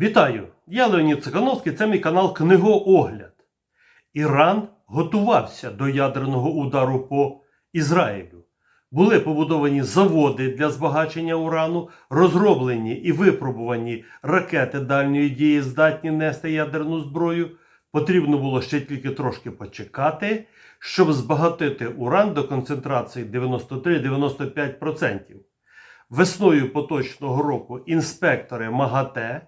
Вітаю! Я Леонід Цикановський, це мій канал Книгоогляд. Іран готувався до ядерного удару по Ізраїлю. Були побудовані заводи для збагачення урану, розроблені і випробувані ракети дальньої дії, здатні нести ядерну зброю. Потрібно було ще тільки трошки почекати, щоб збагатити уран до концентрації 93-95%. Весною поточного року інспектори МАГАТЕ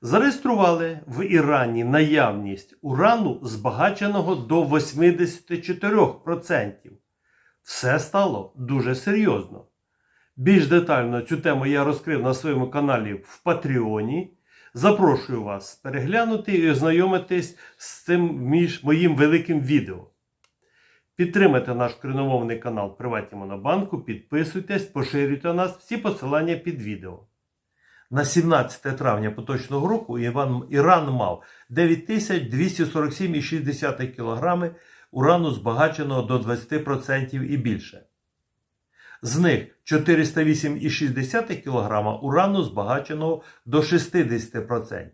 зареєстрували в Ірані наявність урану, збагаченого до 84%. Все стало дуже серйозно. Більш детально цю тему я розкрив на своєму каналі в Патреоні. Запрошую вас переглянути і ознайомитись з цим між моїм великим відео. Підтримайте наш україномовний канал Приватні Монобанку, підписуйтесь, поширюйте нас, всі посилання під відео. На 17 травня поточного року Іран мав 9247,6 кг урану збагаченого до 20% і більше. З них 408,6 кг урану збагаченого до 60%.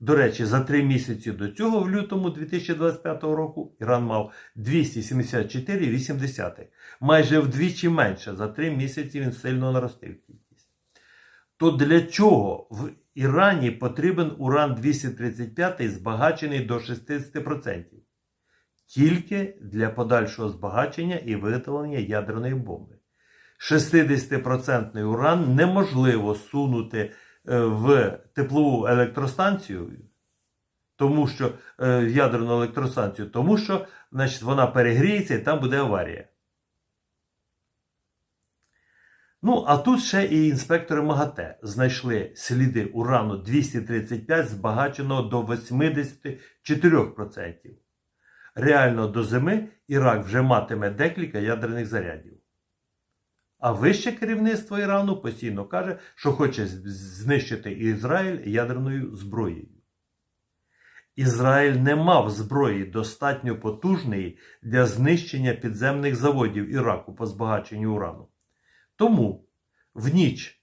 До речі, за три місяці до цього, в лютому 2025 року, Іран мав 274,8. Майже вдвічі менше за три місяці він сильно наростив. То для чого в Ірані потрібен уран 235 збагачений до 60%? Тільки для подальшого збагачення і виготовлення ядерної бомби. 60% уран неможливо сунути в теплову електростанцію, тому що в ядерну електростанцію, тому що значить, вона перегріється і там буде аварія. Ну, а тут ще і інспектори МАГАТЕ знайшли сліди урану 235, збагаченого до 84%. Реально до зими Ірак вже матиме декілька ядерних зарядів. А вище керівництво Ірану постійно каже, що хоче знищити Ізраїль ядерною зброєю. Ізраїль не мав зброї достатньо потужної для знищення підземних заводів Іраку по збагаченню урану. Тому в ніч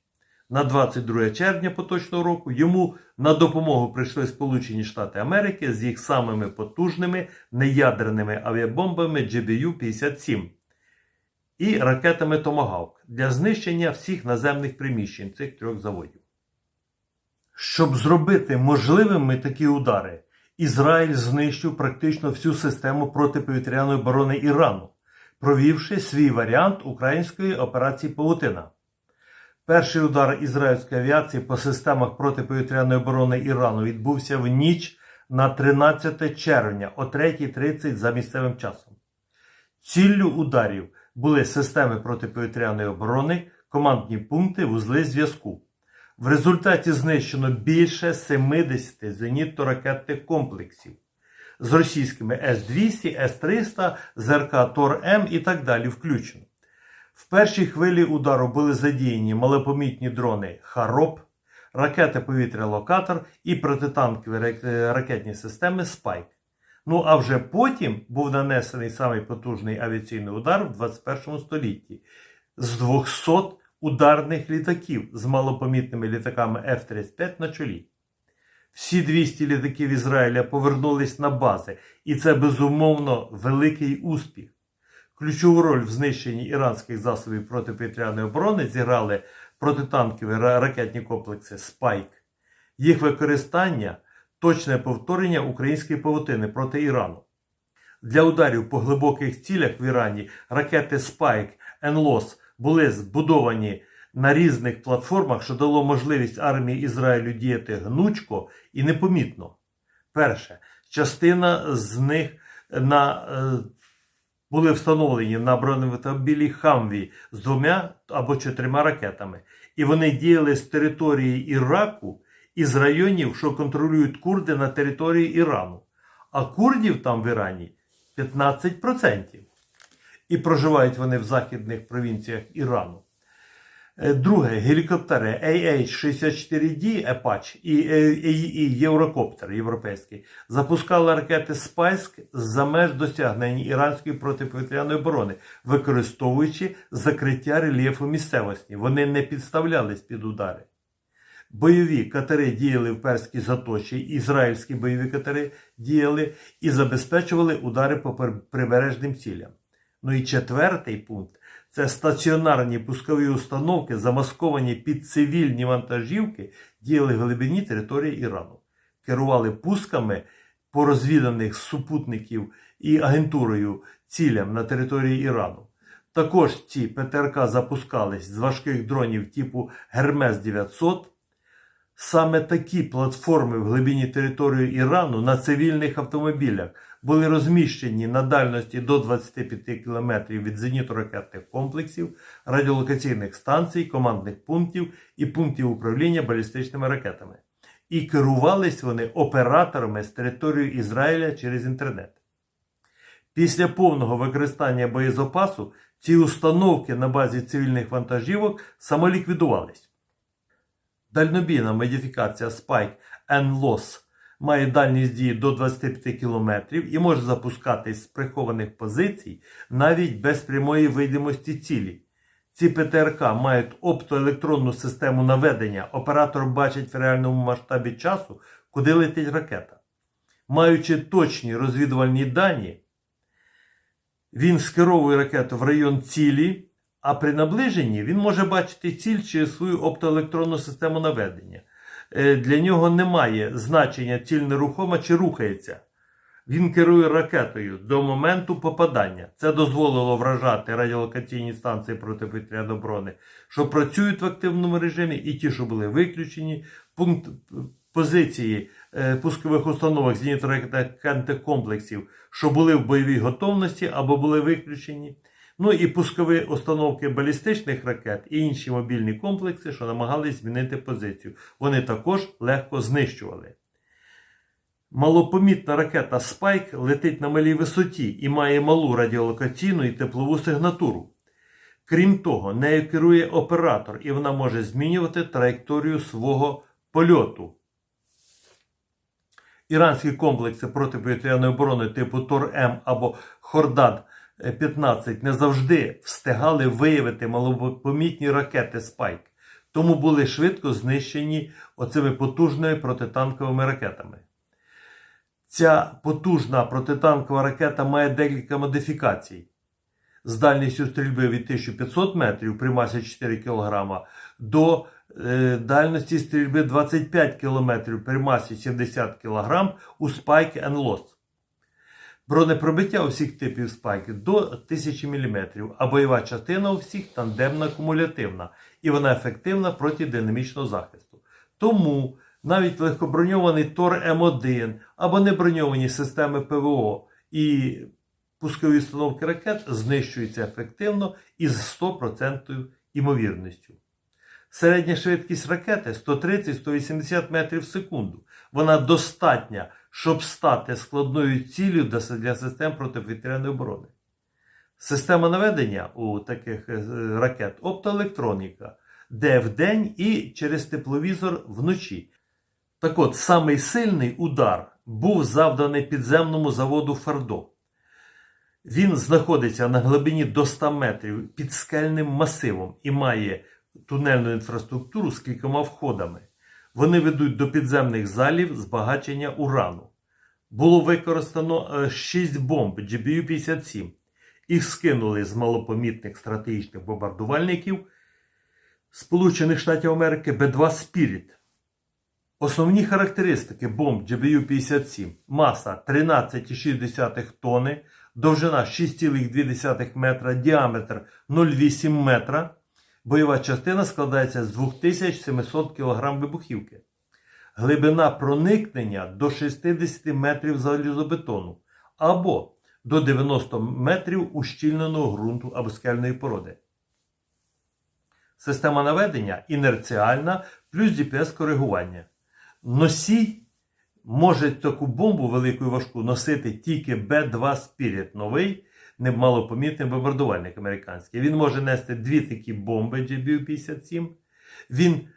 на 22 червня поточного року йому на допомогу прийшли Сполучені Штати Америки з їх самими потужними неядерними авіабомбами GBU-57 і ракетами Томагавк для знищення всіх наземних приміщень цих трьох заводів. Щоб зробити можливими такі удари, Ізраїль знищив практично всю систему протиповітряної оборони Ірану, провівши свій варіант української операції Павутина. Перший удар ізраїльської авіації по системах протиповітряної оборони Ірану відбувся в ніч на 13 червня о 3.30 за місцевим часом. Ціллю ударів були системи протиповітряної оборони, командні пункти, вузли зв'язку. В результаті знищено більше 70 зенітно-ракетних комплексів з російськими С-200, С-300, ЗРК Тор-М і так далі включено. В першій хвилі удару були задіяні малопомітні дрони Хароп, ракети повітря Локатор і протитанкові ракетні системи Спайк. Ну а вже потім був нанесений самий потужний авіаційний удар в 21 столітті з 200 ударних літаків з малопомітними літаками F-35 на чолі. Всі 200 літаків Ізраїля повернулись на бази, і це безумовно великий успіх. Ключову роль в знищенні іранських засобів протиповітряної оборони зіграли протитанкові ракетні комплекси Спайк. Їх використання точне повторення української павутини проти Ірану. Для ударів по глибоких цілях в Ірані ракети Spike NLOS були збудовані на різних платформах, що дало можливість армії Ізраїлю діяти гнучко і непомітно. Перше, частина з них на, е, були встановлені на бронеавтомобілі Хамві з двома або чотирма ракетами, і вони діяли з території Іраку із районів, що контролюють курди на території Ірану. А курдів там в Ірані 15%. І проживають вони в західних провінціях Ірану. Друге, гелікоптери AH-64D Apache і, і, Єврокоптер європейський запускали ракети Спайск за меж досягнень іранської протиповітряної оборони, використовуючи закриття рельєфу місцевості. Вони не підставлялись під удари. бойові катери діяли в Перській заточі, ізраїльські бойові катери діяли і забезпечували удари по прибережним цілям. Ну і четвертий пункт це стаціонарні пускові установки, замасковані під цивільні вантажівки, діяли в глибині території Ірану. Керували пусками по розвіданих супутників і агентурою цілям на території Ірану. Також ці ПТРК запускались з важких дронів типу Гермес 900. Саме такі платформи в глибині території Ірану на цивільних автомобілях були розміщені на дальності до 25 км від зенітно-ракетних комплексів, радіолокаційних станцій, командних пунктів і пунктів управління балістичними ракетами. І керувались вони операторами з території Ізраїля через інтернет. Після повного використання боєзапасу ці установки на базі цивільних вантажівок самоліквідувались. Дальнобійна модифікація Spike N-LOS має дальність дії до 25 км і може запускатись з прихованих позицій навіть без прямої видимості цілі. Ці ПТРК мають оптоелектронну систему наведення. Оператор бачить в реальному масштабі часу, куди летить ракета. Маючи точні розвідувальні дані, він скеровує ракету в район цілі, а при наближенні він може бачити ціль через свою оптоелектронну систему наведення. Е, Для нього немає значення ціль нерухома чи рухається. Він керує ракетою до моменту попадання. Це дозволило вражати радіолокаційні станції протиповітряної оборони, що працюють в активному режимі, і ті, що були виключені. Пункт позиції е, пускових установок зенітно-ракетних комплексів, що були в бойовій готовності або були виключені. Ну і пускові установки балістичних ракет і інші мобільні комплекси, що намагались змінити позицію. Вони також легко знищували. Малопомітна ракета Спайк летить на малій висоті і має малу радіолокаційну і теплову сигнатуру. Крім того, нею керує оператор, і вона може змінювати траєкторію свого польоту. Іранські комплекси протиповітряної оборони типу Тор-М або Хордад-15 не завжди встигали виявити малопомітні ракети Спайк, тому були швидко знищені оцими потужними протитанковими ракетами. Ця потужна протитанкова ракета має декілька модифікацій. З дальністю стрільби від 1500 метрів при масі 4 кг до е, дальності стрільби 25 км при масі 70 кг у Spike Loss. Бронепробиття усіх типів Spike до 1000 мм, а бойова частина у всіх тандемна кумулятивна і вона ефективна проти динамічного захисту. Тому навіть легкоброньований Тор М1 або неброньовані системи ПВО і пускові установки ракет знищуються ефективно із 100% імовірністю. Середня швидкість ракети 130-180 метрів в секунду. Вона достатня, щоб стати складною ціллю для систем протиповітряної оборони. Система наведення у таких е, ракет оптоелектроніка, де вдень і через тепловізор вночі. Так от, самий сильний удар був завданий підземному заводу Фардо. Він знаходиться на глибині до 100 метрів під скельним масивом і має тунельну інфраструктуру з кількома входами. Вони ведуть до підземних залів збагачення урану. Було використано 6 бомб GBU-57. Їх скинули з малопомітних стратегічних бомбардувальників Сполучених Штатів Америки Б-2 Спіріт. Основні характеристики бомб GBU-57 маса 13,6 тонни, довжина 6,2 метра, діаметр 0,8 метра. Бойова частина складається з 2700 кг вибухівки. Глибина проникнення до 60 метрів залізобетону або до 90 метрів ущільненого ґрунту або скельної породи. Система наведення інерціальна плюс GPS-коригування. Носій може таку бомбу велику і важку носити тільки Б-2 Spirit, новий немалопомітний бомбардувальник американський. Він може нести дві такі бомби GBU-57. Він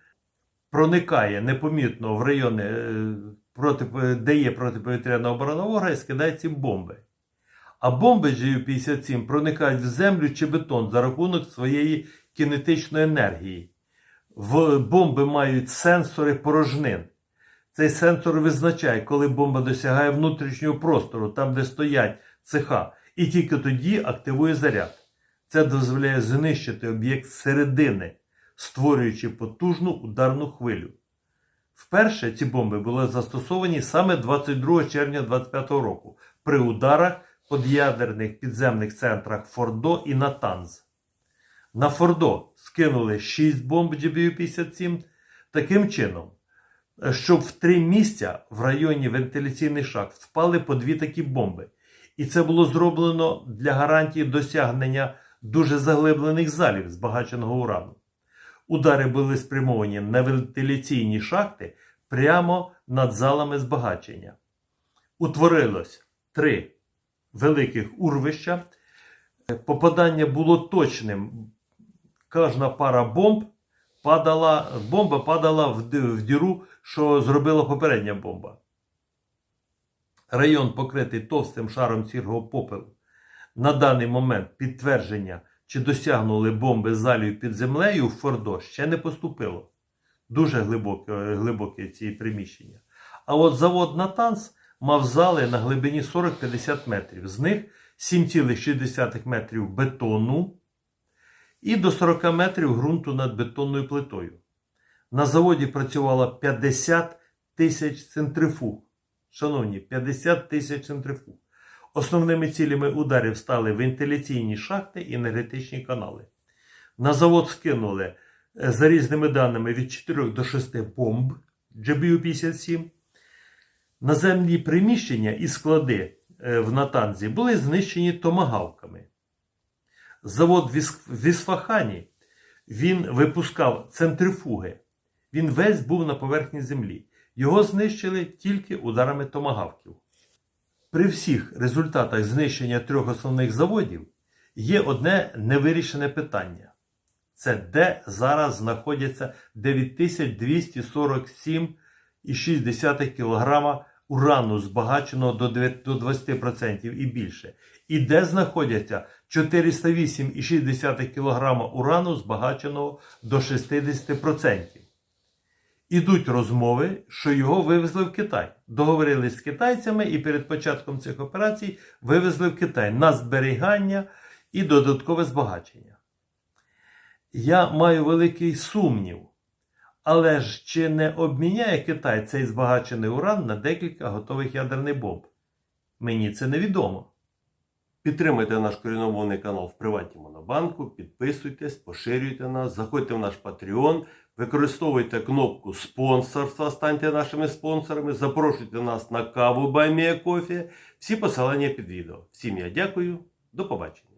проникає непомітно в райони, е, проти, де є протиповітряна оборона ворога і скидає ці бомби. А бомби GU-57 проникають в землю чи бетон за рахунок своєї кінетичної енергії. В бомби мають сенсори порожнин. Цей сенсор визначає, коли бомба досягає внутрішнього простору, там, де стоять цеха, і тільки тоді активує заряд. Це дозволяє знищити об'єкт зсередини, створюючи потужну ударну хвилю. Вперше ці бомби були застосовані саме 22 червня 25 року при ударах по ядерних підземних центрах Фордо і Натанз. На Фордо скинули 6 бомб GBU-57 таким чином, щоб в три місця в районі вентиляційних шахт впали по дві такі бомби. І це було зроблено для гарантії досягнення дуже заглиблених залів збагаченого урану. Удари були спрямовані на вентиляційні шахти прямо над залами збагачення. Утворилось три великих урвища. Попадання було точним. Кожна пара бомб падала, бомба падала в, діру, що зробила попередня бомба. Район покритий товстим шаром сірого попелу. На даний момент підтвердження, чи досягнули бомби залію під землею в Фордо, ще не поступило. Дуже глибоке, глибоке ці приміщення. А от завод Натанс мав зали на глибині 40-50 метрів. З них 7,6 метрів бетону і до 40 метрів ґрунту над бетонною плитою. На заводі працювало 50 тисяч центрифуг. Шановні, 50 тисяч центрифуг. Основними цілями ударів стали вентиляційні шахти і енергетичні канали. На завод скинули, е, за різними даними, від 4 до 6 бомб GBU-57. Наземні приміщення і склади е, в Натанзі були знищені томагавками. Завод в Ісфахані він випускав центрифуги. Він весь був на поверхні землі. Його знищили тільки ударами томагавків. При всіх результатах знищення трьох основних заводів є одне невирішене питання. Це де зараз знаходяться 9247,6 кг урану, збагаченого до 20% і більше. І де знаходяться 408,6 кг урану, збагаченого до 60%. Ідуть розмови, що його вивезли в Китай. Договорились з китайцями і перед початком цих операцій вивезли в Китай на зберігання і додаткове збагачення. Я маю великий сумнів. Але ж чи не обміняє Китай цей збагачений уран на декілька готових ядерних бомб? Мені це невідомо. Підтримайте наш коріномовний канал в Приватній Монобанку, підписуйтесь, поширюйте нас, заходьте в наш Patreon, використовуйте кнопку спонсорства, станьте нашими спонсорами, запрошуйте нас на каву Баймія Кофі. Всі посилання під відео. Всім я дякую, до побачення.